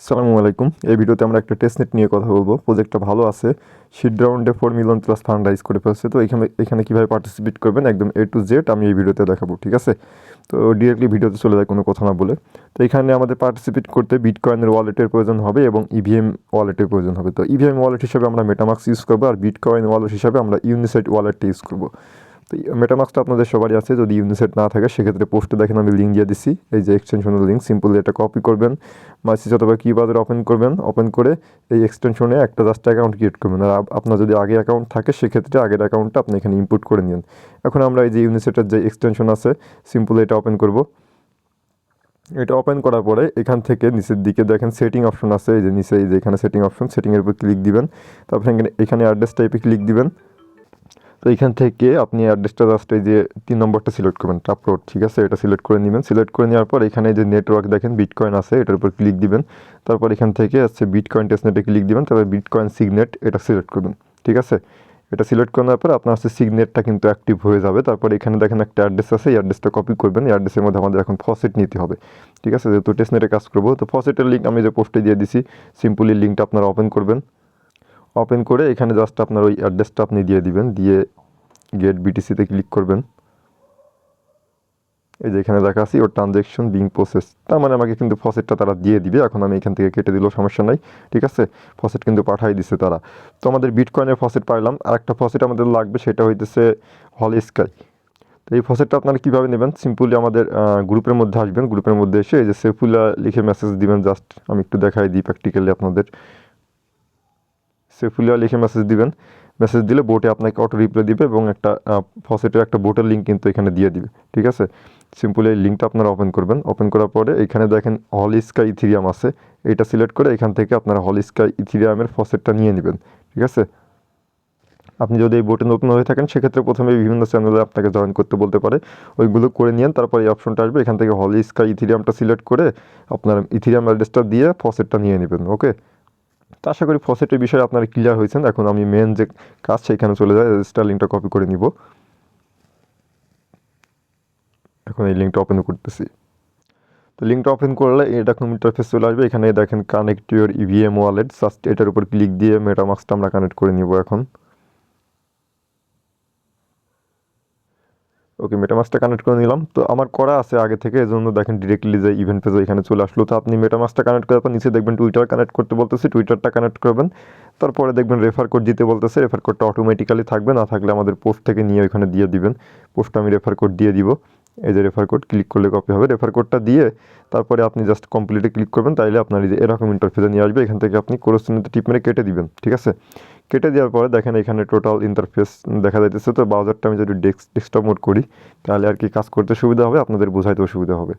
আসসালামু আলাইকুম। এই ভিডিওতে আমরা একটা টেস্টনেট নিয়ে কথা বলব। প্রজেক্টটা ভালো আছে। শিট রাউন্ডে four million plus fund raise করে ফেলছে। তো এখানে এখানে কীভাবে পার্টিসিপেট করবেন একদম এ টু জেড আমি এই ভিডিওতে দেখাবো, ঠিক আছে? তো ডিরেক্টলি ভিডিওতে চলে যায় কোনো কথা না বলে। তো এখানে আমাদের পার্টিসিপেট করতে বিটকয়েনের ওয়ালেটের প্রয়োজন হবে এবং E ইভিএম ওয়ালেটের প্রয়োজন হবে। তো ইভিএম ওয়ালেট হিসাবে আমরা মেটামাক্স ইউজ করব আর বিটকয়েন ওয়ালেট হিসাবে আমরা ইউনিসাইট ওয়ালেটটা ইউজ করব। তো মেটামাক্সটা আপনাদের সবারই আছে, যদি ইউনিসেট না থাকে, সেক্ষেত্রে পোস্টে দেখেন, আমি লিঙ্ক দিয়ে দিচ্ছি। এই যে এক্সটেনশনের লিঙ্ক সিম্পলি এটা কপি করবেন। মাসিস অথবা কিবাদের ওপেন করবেন। ওপেন করে এই এক্সটেনশনে একটা জাস্ট অ্যাকাউন্ট ক্রিয়েট করবেন। আর আপনার যদি আগে অ্যাকাউন্ট থাকে, সেক্ষেত্রে আগের অ্যাকাউন্টটা আপনি এখানে ইনপুট করে নিন। এখন আমরা এই যে ইউনিসেটের যে এক্সটেনশন আছে সিম্পলি এটা ওপেন করব। এটা ওপেন করার পরে এখান থেকে নিচের দিকে দেখেন সেটিং অপশন আছে। এই যে নিচে এই যে এখানে সেটিং অপশন সেটিংয়ের উপর ক্লিক দিবেন। তারপরে এখানে অ্যাড্রেস টাইপে ক্লিক দিবেন। তো এখান থেকে আপনি অ্যাড্রেসটা জাস্ট এই যে তিন নম্বরটা সিলেক্ট করবেন আপলোড ঠিক আছে? এটা সিলেক্ট করে নেবেন। সিলেক্ট করে নেওয়ার পর এখানে যে নেটওয়ার্ক দেখেন বিটকয়েন আছে, এটার উপর ক্লিক দিবেন। তারপর এখান থেকে আছে বিটকয়েন টেস্টনেটে ক্লিক দিবেন, তারপর বিটকয়েন সিগনেট এটা সিলেক্ট করবেন, ঠিক আছে? এটা সিলেক্ট করার পর আপনার হচ্ছে সিগনেটটা কিন্তু অ্যাক্টিভ হয়ে যাবে। তারপর এখানে দেখেন একটা অ্যাড্রেস আছে, এই অ্যাড্রেসটা কপি করবেন। এই অ্যাড্রেসের মধ্যে আমাদের এখন ফসেট নিতে হবে, ঠিক আছে? যেহেতু টেস্টনেটে কাজ করব, তো ফসেটের লিঙ্ক আমি যে পোস্টে দিয়ে দিছি সিম্পলি লিঙ্কটা আপনারা ওপেন করবেন। ওপেন করে এখানে জাস্ট আপনার ওই অ্যাড্রেসটা আপনি দিয়ে দিবেন, দিয়ে গেট বিটিসিতে ক্লিক করবেন। এই যে এখানে দেখা আছে ওর ট্রানজ্যাকশন বিং প্রসেস তার মানে আমাকে কিন্তু ফসেটটা তারা দিয়ে দিবে, এখন আমি এখান থেকে কেটে দিলেও সমস্যা নাই, ঠিক আছে? ফসেট কিন্তু পাঠাই দিছে তারা। তো আমাদের বিটকয়েনের ফসেট পাইলাম আর একটা ফসেট আমাদের লাগবে, সেটা হইতেছে হল স্কাই তো এই ফসেটটা আপনারা কীভাবে নেবেন? সিম্পলি আমাদের গ্রুপের মধ্যে আসবেন গ্রুপের মধ্যে এসে এই যে সেফুলা লিখে মেসেজ দিবেন জাস্ট আমি একটু দেখাই দিই প্র্যাকটিক্যালি আপনাদের। সেফুলিয়া লিখে মেসেজ দিবেন। মেসেজ দিলে বোটে আপনাকে অটো রিপ্লাই দিবে এবং একটা ফসেটের একটা বোটের লিঙ্ক কিন্তু এখানে দিয়ে দিবে। ঠিক আছে? সিম্পলি এই লিঙ্কটা আপনারা ওপেন করবেন। ওপেন করার পরে এখানে দেখেন হল স্কাই ইথিরিয়াম আছে। এটা সিলেক্ট করে এখান থেকে আপনারা হল স্কাই ইথিরিয়ামের ফসেটটা নিয়ে নেবেন। ঠিক আছে? আপনি যদি এই বোটে নতুন হয়ে থাকেন, সেক্ষেত্রে প্রথমে বিভিন্ন চ্যানেলে আপনাকে জয়েন করতে বলতে পারে। ওইগুলো করে নিন তারপর এই অপশনটা আসবে। এখান থেকে হল স্কাই ইথিরিয়ামটা সিলেক্ট করে আপনার ইথিরিয়াম অ্যাড্রেসটা দিয়ে ফসেটটা নিয়ে নেবেন ওকে তো আশা করি ফসেটের বিষয়ে আপনারা ক্লিয়ার হয়েছেন। এখন আমি মেন যে কাজ সেখানে চলে রেজিস্টার লিঙ্কটা কপি করে নিব। এখন এই লিঙ্কটা ওপেন করতেছি। তো লিঙ্কটা ওপেন করলে এরকম ইন্টারফেস চলে আসবে। এখানে দেখেন connect your EVM wallet just এটার উপর ক্লিক দিয়ে মেটামাক্সটা আমরা কানেক্ট করে নিব এখন। ওকে মেটামাসটা কানেক্ট করে নিলাম। তো আমার করা আছে আগে থেকে, এই জন্য দেখেন ডিরেক্টলি যে ইভেন্ট পেজে এখানে চলে আসলো। তো আপনি মেটামাসটা কানেক্ট করার পর নিচে দেখবেন টুইটার কানেক্ট করতে বলতেছে টুইটারটা কানেক্ট করবেন। তারপরে দেখবেন রেফার কোড দিতে বলতেছে রেফার কোডটা অটোমেটিক্যালি থাকবে, না থাকলে আমাদের পোস্ট থেকে নিয়ে ওইখানে দিয়ে দিবেন। পোস্টটা আমি রেফার কোড দিয়ে দিব। এই যে রেফার কোড ক্লিক করলে কপি হবে। রেফার কোডটা দিয়ে তারপরে আপনি জাস্ট কমপ্লিটে ক্লিক করবেন, তাইলে আপনার এই যে এরকম ইন্টারফেসে নিয়ে আসবে। এখান থেকে আপনি কোরসিনিতে টিপ মেরে কেটে দিবেন, ঠিক আছে? কেটে দেওয়ার পরে দেখেন এখানে টোটাল ইন্টারফেস দেখা যাইতেছে। তো ব্রাউজারটা আমি যদি ডেস্ক ডেস্কটপ মোড করি, তাহলে আর কি কাজ করতে সুবিধা হবে, আপনাদের বোঝাইতেও সুবিধা হবে।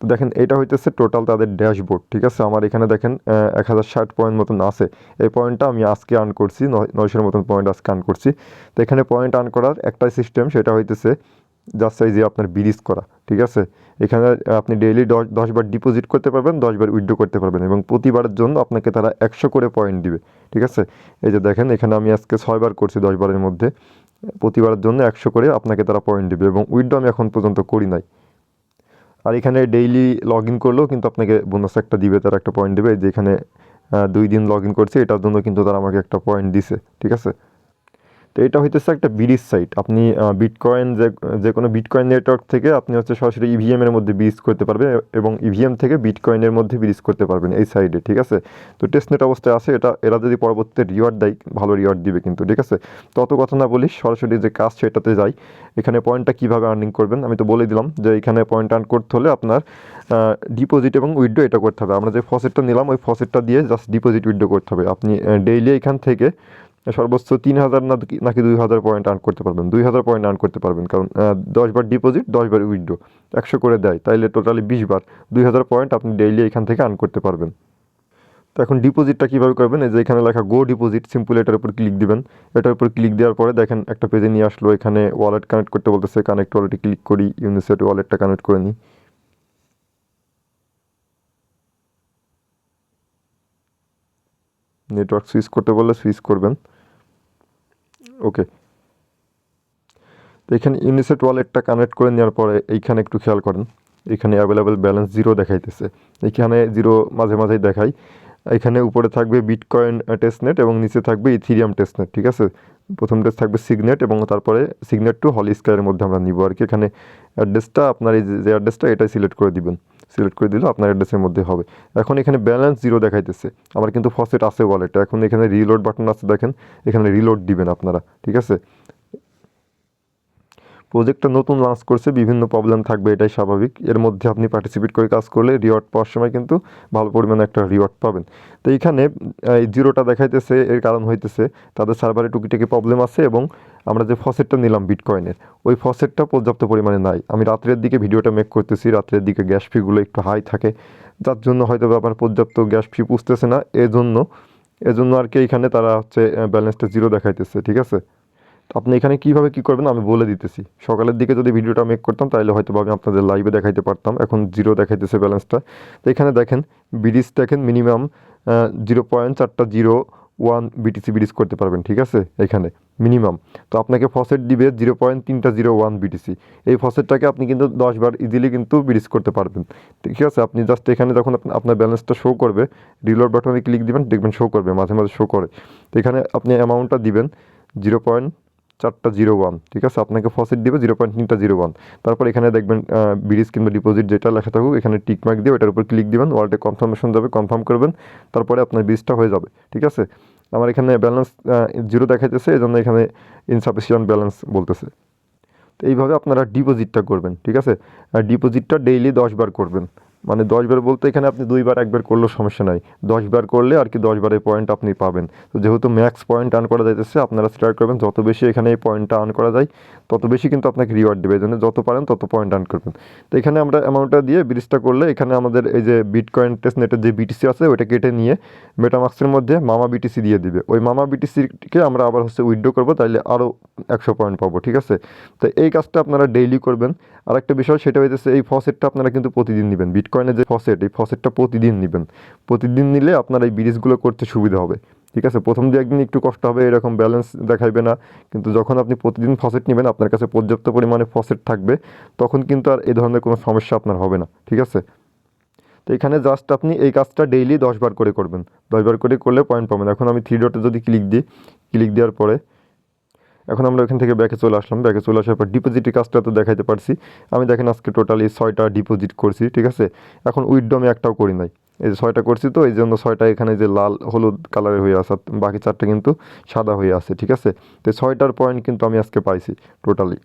তো দেখেন এটা হইতেছে টোটাল তাদের ড্যাশবোর্ড ঠিক আছে? আমার এখানে দেখেন এক হাজার ষাট পয়েন্ট মতন আছে। এই পয়েন্টটা আমি আজকে আর্ন করছি, নয়, নয়শোর মতন পয়েন্ট আজকে আর্ন করছি। তো এখানে পয়েন্ট আর্ন করার একটাই সিস্টেম সেটা হইতেছে জাস্ট এই যে আপনার বিরিজ করা, ঠিক আছে? এখানে আপনি ডেইলি দশ দশবার ডিপোজিট করতে পারবেন দশবার উইথড্র করতে পারবেন এবং প্রতিবারের জন্য আপনাকে তারা একশো করে পয়েন্ট দিবে, ঠিক আছে? এই যে দেখেন, এখানে আমি আজকে ছয়বার করছি দশবারের মধ্যে। প্রতিবারের জন্য একশো করে আপনাকে তারা পয়েন্ট দিবে এবং উইথড্র আমি এখন পর্যন্ত করি নাই। আর এখানে ডেইলি লগ ইন করলেও কিন্তু আপনাকে বোনাস একটা দিবে, তারা একটা পয়েন্ট দেবে। যে এখানে দুই দিন লগ ইন করছি, এটার জন্য কিন্তু তারা আমাকে একটা পয়েন্ট দিছে, ঠিক আছে? তো এটা হইতেছে একটা বিডিস সাইট আপনি বিটকয়েন যে যে কোনো বিটকয়েন নেটওয়ার্ক থেকে আপনি হচ্ছে সরাসরি ইভিএম এর মধ্যে ব্রিজ করতে পারবেন এবং ইভিএম থেকে বিটকয়েনের মধ্যে ব্রিজ করতে পারবেন এই সাইডে ঠিক আছে? তো টেস্টনেট অবস্থায় আছে, এটা, এরা যদি পরবর্তীতে রিওয়ার্ড দেয়, ভালো রিওয়ার্ড দিবে কিন্তু, ঠিক আছে? তো অত কথা না বলি সরাসরি যে কাজ সেটাতে যাই। এখানে পয়েন্টটা কীভাবে আর্নিং করবেন, আমি তো বলে দিলাম যে এখানে পয়েন্ট আর্ন করতে হলে আপনার ডিপোজিট এবং উইথড্র এটা করতে হবে। আমরা যে ফসেটটা নিলাম, ওই ফসেটটা দিয়ে জাস্ট ডিপোজিট উইথড্র করতে হবে। আপনি ডেইলি এখান থেকে সর্বোচ্চ তিন হাজার না নাকি দুই হাজার পয়েন্ট আর্ন করতে পারবেন। দুই হাজার পয়েন্ট আর্ন করতে পারবেন। কারণ দশ বার ডিপোজিট দশ বার উইথড্র একশো করে দেয়। তাইলে টোটালি বিশ বার। দুই হাজার পয়েন্ট আপনি ডেইলি এখান থেকে আর্ন করতে পারবেন। তো এখন ডিপোজিটটা কীভাবে করবেন? এই যে এখানে লেখা গো ডিপোজিট সিম্পল এটার উপর ক্লিক দিবেন। এটার উপর ক্লিক দেওয়ার পরে দেখেন একটা পেজে নিয়ে আসলো। এখানে ওয়ালেট কানেক্ট করতে বলতেছে কানেক্ট ওয়ালেটে ক্লিক করি ইউনিসেট ওয়ালেটটা কানেক্ট করে নিই। নেটওয়ার্ক সুইচ করতে বললে সুইচ করবেন। ওকে তো এখানে ইউনিসেট ওয়ালেটটা কানেক্ট করে নেওয়ার পরে এইখানে একটু খেয়াল করেন। এখানে অ্যাভেলেবেল ব্যালেন্স জিরো দেখাইতেছে। এখানে জিরো মাঝে মাঝেই দেখাই। এখানে উপরে থাকবে বিটকয়েন টেস্টনেট এবং নিচে থাকবে ইথিরিয়াম টেস্টনেট ঠিক আছে? প্রথম টেস্ট থাকবে সিগনেট এবং তারপরে সিগনেট টু হলি স্কোয়ারের মধ্যে আমরা নিব। আর কি এখানে অ্যাড্রেসটা আপনার এই যে অ্যাড্রেসটা এটাই সিলেক্ট করে দিবেন। সিলেক্ট করে দিলে, আপনার অ্যাড্রেসের মধ্যে হবে। এখন এখানে ব্যালেন্স জিরো দেখাইতেছে। আমার কিন্তু ফসেট আছে ওয়ালেটে এখন এখানে রিলোড বাটন আছে দেখেন। এখানে রিলোড দিবেন আপনারা, ঠিক আছে? প্রজেক্টটা নতুন লঞ্চ করছে, বিভিন্ন প্রবলেম থাকবে, এটাই স্বাভাবিক। এর মধ্যে আপনি পার্টিসিপেট করে কাজ করলে রিওয়ার্ড পাওয়ার সময় কিন্তু ভালো পরিমাণে একটা রিওয়ার্ড পাবেন। তো এইখানে এই জিরোটা দেখাইতেছে, এর কারণ হইতেছে, তাদের সার্ভারে টুকিটাকি প্রবলেম আছে এবং আমরা যে ফসেটটা নিলাম বিটকয়েনের ওই ফসেটটা পর্যাপ্ত পরিমাণে নাই। আমি রাত্রের দিকে ভিডিওটা মেক করতেছি, রাত্রের দিকে গ্যাস ফিগুলো একটু হাই থাকে। যার জন্য হয়তো আমার পর্যাপ্ত গ্যাস ফি পুষতেছে না। এজন্য এজন্য আর কি এখানে তারা হচ্ছে ব্যালেন্সটা জিরো দেখাইতেছে, ঠিক আছে? আপনি এখানে কীভাবে কী করবেন আমি বলে দিতেছি। সকালের দিকে যদি ভিডিওটা মেক করতাম, তাহলে হয়তো আমি আপনাদের লাইভে দেখাইতে পারতাম। এখন জিরো দেখাইতেছে ব্যালেন্সটা তো এখানে দেখেন বিডিস দেখেন মিনিমাম জিরো পয়েন্ট চারটা জিরো ওয়ান বিটিসি বিডিস করতে পারবেন, ঠিক আছে? এখানে মিনিমাম তো আপনাকে ফসেট দিবে জিরো পয়েন্ট তিনটা জিরো ওয়ান বিটিসি এই ফসেটটাকে আপনি কিন্তু দশ বার ইজিলি কিন্তু বিডিস করতে পারবেন। ঠিক আছে? আপনি জাস্ট এখানে যখন আপনি- আপনার ব্যালেন্সটা শো করবে রিলোড বাটনে ক্লিক দিবেন, দেখবেন শো করবে, মাঝে মাঝে শো করে। তো এখানে আপনি অ্যামাউন্টটা দিবেন জিরো পয়েন্ট চারটা জিরো ওয়ান ঠিক আছে? আপনাকে ফসেট দিবে জিরো পয়েন্ট তিনটা জিরো ওয়ান তারপর এখানে দেখবেন ব্রিজ কিংবা ডিপোজিট যেটা লেখা থাকুক, এখানে টিক মার্ক দিয়ে ওটার উপর ক্লিক দিবেন ওয়ালেটে কনফার্মেশন যাবে কনফার্ম করবেন, তারপরে আপনার ব্রিজটা হয়ে যাবে, ঠিক আছে? আমার এখানে ব্যালেন্স জিরো দেখাইতেছে এই জন্য এখানে ইনসাফিসিয়েন্ট ব্যালেন্স বলতেছে। তো এইভাবে আপনারা ডিপোজিটটা করবেন, ঠিক আছে? ডিপোজিটটা ডেইলি দশ বার করবেন। মানে দশ বার বলতে এখানে আপনি দুইবার, একবার করলেও সমস্যা নাই। দশ বার করলে আর কি দশ বারের পয়েন্ট আপনি পাবেন। তো যেহেতু ম্যাক্স পয়েন্ট আর্ন করা যাইতেছে, আপনারা স্টার্ট করবেন। যত বেশি এখানে এই পয়েন্টটা আর্ন করা যায়, তত বেশি কিন্তু আপনাকে রিওয়ার্ড দেবে। এই জন্য যত পারেন তত পয়েন্ট আর্ন করবেন। তো এখানে আমরা অ্যামাউন্টটা দিয়ে ব্রিজটা করলে এখানে আমাদের এই যে বিটকয়েন টেস্টনেটের যে বিটিসি আছে, ওইটা কেটে নিয়ে মেটামাক্সের মধ্যে মামা বিটিসি দিয়ে দিবে। ওই মামা বিটিসিকে আমরা আবার হচ্ছে উইথড্র করব, তাইলে আরও একশো পয়েন্ট পাবো, ঠিক আছে? তো এই কাজটা আপনারা ডেইলি করবেন। আর একটা বিষয় সেটা হইতেছে, এই ফসেটটা আপনারা কিন্তু প্রতিদিন নেবেন বিটকয়েনের যে ফসেট এই ফসেটটা প্রতিদিন নেবেন। প্রতিদিন নিলে আপনার এই ব্রিজগুলো করতে সুবিধা হবে। ঠিক আছে? প্রথম দু একদিন একটু কষ্ট হবে, এরকম ব্যালেন্স দেখাইবে না। কিন্তু যখন আপনি প্রতিদিন ফসেট নেবেন, আপনার কাছে পর্যাপ্ত পরিমাণে ফসেট থাকবে, তখন কিন্তু আর এই ধরনের কোনো সমস্যা আপনার হবে না। ঠিক আছে? তো এখানে জাস্ট আপনি এই কাজটা ডেইলি দশবার করে করবেন। দশবার করে করলে পয়েন্ট পাবেন। এখন আমি থ্রি ডটে যদি ক্লিক দিই ক্লিক দেওয়ার পরে এখন আমরা এখান থেকে ব্যাকে চলে আসলাম। ব্যাকে চলে আসার পর ডিপোজিটের কাজটা তো দেখাইতে পারছি। আমি দেখেন আজকে টোটালি ছয়টা ডিপোজিট করছি, ঠিক আছে? এখন উইথড্র আমি একটাও করি নাই। এই যে ছয়টা করছি তো, এই জন্য ছয়টা এখানে যে লাল, হলুদ কালারের হয়ে আসা বাকি চারটা কিন্তু সাদা হয়ে আছে, ঠিক আছে? তো ছয়টার পয়েন্ট কিন্তু আমি আজকে পাইছি টোটালি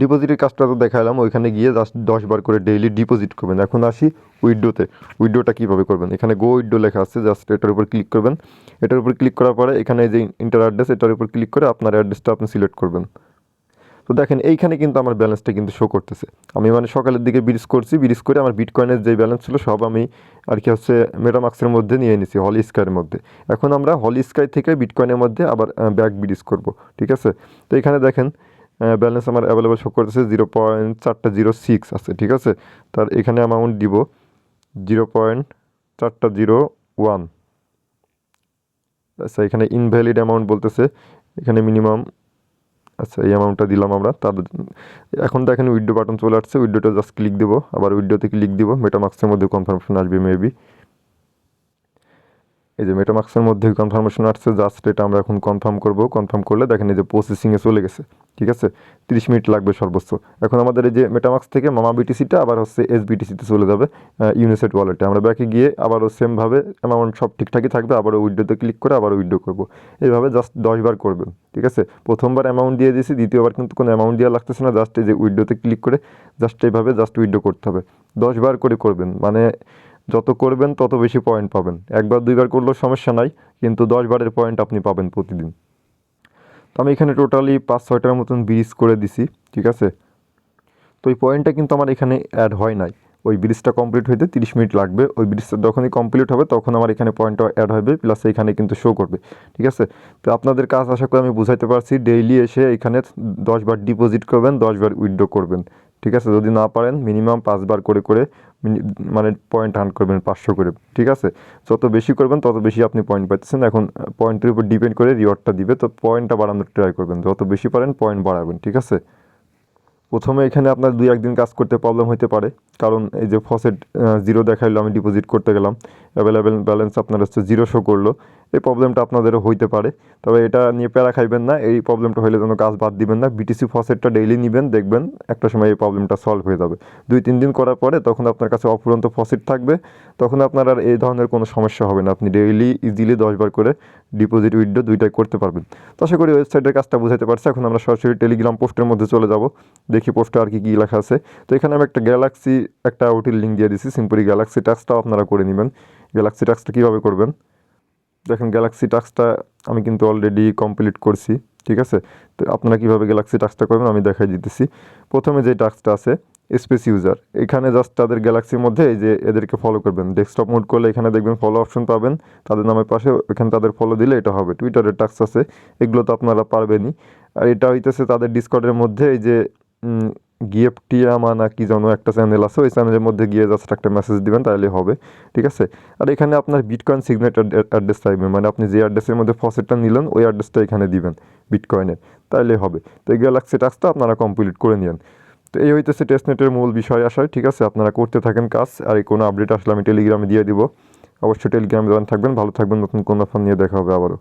ডিপোজিটের কাজটা তো দেখালাম, ওইখানে গিয়ে জাস্ট দশ বার করে ডেইলি ডিপোজিট করবেন। এখন আসি উইডোতে উইডোটা কীভাবে করবেন? এখানে গো উইডো লেখা আছে জাস্ট এটার উপর ক্লিক করবেন। এটার উপর ক্লিক করার পরে এখানে যে ইন্টার অ্যাড্রেস এটার উপর ক্লিক করে আপনার অ্যাড্রেসটা আপনি সিলেক্ট করবেন। তো দেখেন, এইখানে কিন্তু আমার ব্যালেন্সটা কিন্তু শো করতেছে। আমি মানে সকালের দিকে ব্রিজ করছি, ব্রিজ করে আমার বিটকয়েনের যে ব্যালেন্স ছিল, সব আমি আর কি হচ্ছে মেটামাক্সের মধ্যে নিয়ে নিছি হলি স্কাইয়ের মধ্যে। এখন আমরা হলি স্কাই থেকে বিটকয়েনের মধ্যে আবার ব্যাক ব্রিজ করব, ঠিক আছে? তো এখানে দেখেন ব্যালেন্স আমার অ্যাভেলেবল শো করতেছে জিরো পয়েন্ট চারটা জিরো সিক্স আছে, ঠিক আছে? তার এখানে অ্যামাউন্ট দিব জিরো পয়েন্ট চারটা জিরো ওয়ান আচ্ছা এখানে ইনভ্যালিড অ্যামাউন্ট বলতেছে, এখানে মিনিমাম আচ্ছা এই অ্যামাউন্টটা দিলাম আমরা। তার, এখন দেখেন উইডো বাটন চলে আসছে উইডোটা জাস্ট ক্লিক দেবো, আবার উইডোতে ক্লিক দিব মেটামাক্সের মধ্যে কনফার্মেশন আসবে মেবি এই যে মেটামাক্সের মধ্যে কনফার্মেশন আসছে জাস্ট এটা আমরা এখন কনফার্ম করব। কনফার্ম করলে দেখেন এই যে প্রসেসিংয়ে চলে গেছে, ঠিক আছে? তিরিশ মিনিট লাগবে সর্বোচ্চ। এখন আমাদের এই যে মেটামাক্স থেকে মামা বিটিসিটা আবার হচ্ছে এস বিটিসিতে চলে যাবে ইউনিসেট ওয়ালেটে আমরা ব্যাকে গিয়ে আবারও সেমভাবে অ্যামাউন্ট সব ঠিকঠাকই থাকবে, আবারও উইডোতে ক্লিক করে আবারও উইডো করব। এইভাবে জাস্ট দশবার করবেন, ঠিক আছে? প্রথমবার অ্যামাউন্ট দিয়ে দিয়েছি, দ্বিতীয়বার কিন্তু কোনো অ্যামাউন্ট দেওয়া লাগতেছে না জাস্ট এই যে উইডোতে ক্লিক করে জাস্ট এইভাবে জাস্ট উইডো করতে হবে। দশবার করে করবেন মানে যত করবেন, তত বেশি পয়েন্ট পাবেন। একবার, দুইবার করলেও সমস্যা নাই, কিন্তু দশ বারের পয়েন্ট আপনি পাবেন প্রতিদিন। তো আমি এখানে টোটালি পাঁচ, ছয়টার মতন ব্রিজ করে দিছি, ঠিক আছে? তো ওই পয়েন্টটা কিন্তু আমার এখানে অ্যাড হয় নাই। ওই ব্রিজটা কমপ্লিট হইতে তিরিশ মিনিট লাগবে। ওই ব্রিজটা যখনই কমপ্লিট হবে, তখন আমার এখানে পয়েন্টটা অ্যাড হবে প্লাস এখানে কিন্তু শো করবে, ঠিক আছে? তো আপনাদের কাজ আশা করে আমি বুঝাইতে পারছি। ডেইলি এসে এখানে দশবার ডিপোজিট করবেন দশবার উইথড্র করবেন। ঠিক আছে? যদি না পারেন মিনিমাম পাঁচবার করে করে মিনি- পয়েন্ট আর্ন করবেন, পাঁচশো করে, ঠিক আছে? যত বেশি করবেন, তত বেশি আপনি পয়েন্ট পাচ্ছেন এখন পয়েন্টের উপর ডিপেন্ড করে রিওয়ার্ডটা দিবে। তো পয়েন্টটা বাড়ানোর ট্রাই করবেন। যত বেশি পারেন পয়েন্ট বাড়াবেন, ঠিক আছে? প্রথমে এখানে আপনার দুই একদিন কাজ করতে প্রবলেম হতে পারে। কারণ এই যে ফসেট জিরো দেখাইলো, আমি ডিপোজিট করতে গেলাম। অ্যাভেলেবেল ব্যালেন্স আপনার হচ্ছে জিরো শো করল। এই প্রবলেমটা আপনাদেরও হইতে পারে। তবে এটা নিয়ে প্যারা খাইবেন না। এই প্রবলেমটা হলে যেন কাজ বাদ দিবেন না। বিটিসি ফসেটটা ডেইলি নেবেন, দেখবেন একটা সময় এই প্রবলেমটা সলভ হয়ে যাবে। দুই, তিন দিন করার পরে তখন আপনার কাছে অফুরন্ত ফসেট থাকবে। তখন আপনার আর এই ধরনের কোনো সমস্যা হবে না। আপনি ডেইলি ইজিলি দশবার করে ডিপোজিট উইথড্র দুইটাই করতে পারবেন। তো আশা করি ওয়েবসাইটের কাজটা বুঝাতে পারছি। এখন আমরা সরাসরি টেলিগ্রাম পোস্টের মধ্যে চলে যাব। দেখি পোস্টে আর কি কী লেখা আছে। তো এখানে আমি একটা গ্যালাক্সি একটা ওটির লিঙ্ক দিয়ে দিছি। সিম্পলি গ্যালাক্সি টাস্কটাও আপনারা করে নেবেন। গ্যালাক্সি টাস্কটা কীভাবে করবেন? দেখেন গ্যালাক্সি টাস্কটা আমি কিন্তু অলরেডি কমপ্লিট করছি। ঠিক আছে? তো আপনারা কীভাবে গ্যালাক্সি টাস্কটা করবেন আমি দেখাই দিতেছি। প্রথমে যে টাস্কটা আছে স্পেস ইউজার। এখানে জাস্ট তাদের গ্যালাক্সির মধ্যে এই যে এদেরকে ফলো করবেন। ডেস্কটপ মোড করলে এখানে দেখবেন ফলো অপশন পাবেন। তাদের নামের পাশে এখানে তাদের ফলো দিলে এটা হবে। টুইটারের টাস্ক আছে। এগুলো তো আপনারা পারবেনই। আর এটা হইতেছে তাদের ডিসকর্ডের মধ্যে এই যে গিএফটিয়ামা না কি যেন একটা চ্যানেল আছে, ওই চ্যানেলের মধ্যে গিয়ে জাস্ট একটা মেসেজ দিবেন, তাহলে হবে। ঠিক আছে? আর এখানে আপনার বিটকয়েন সিগনেচার অ্যাড্রেস চাইবে। মানে আপনি যে অ্যাড্রেসের মধ্যে ফসেটটা নিলেন, ওই অ্যাড্রেসটা এখানে দিবেন বিটকয়েনের তাহলে হবে। তো এই গ্যালাক্সি টাস্কটা আপনারা কমপ্লিট করে নিন তো এই হইতেছে টেস্টনেটের মূল বিষয় আসায় ঠিক আছে? আপনারা করতে থাকেন কাজ, আর এই কোনো আপডেট আসলে আমি টেলিগ্রামে দিয়ে দিব। অবশ্যই টেলিগ্রামে জয়েন থাকবেন, ভালো থাকবেন, নতুন কোনো ফোন নিয়ে দেখা হবে আবারও।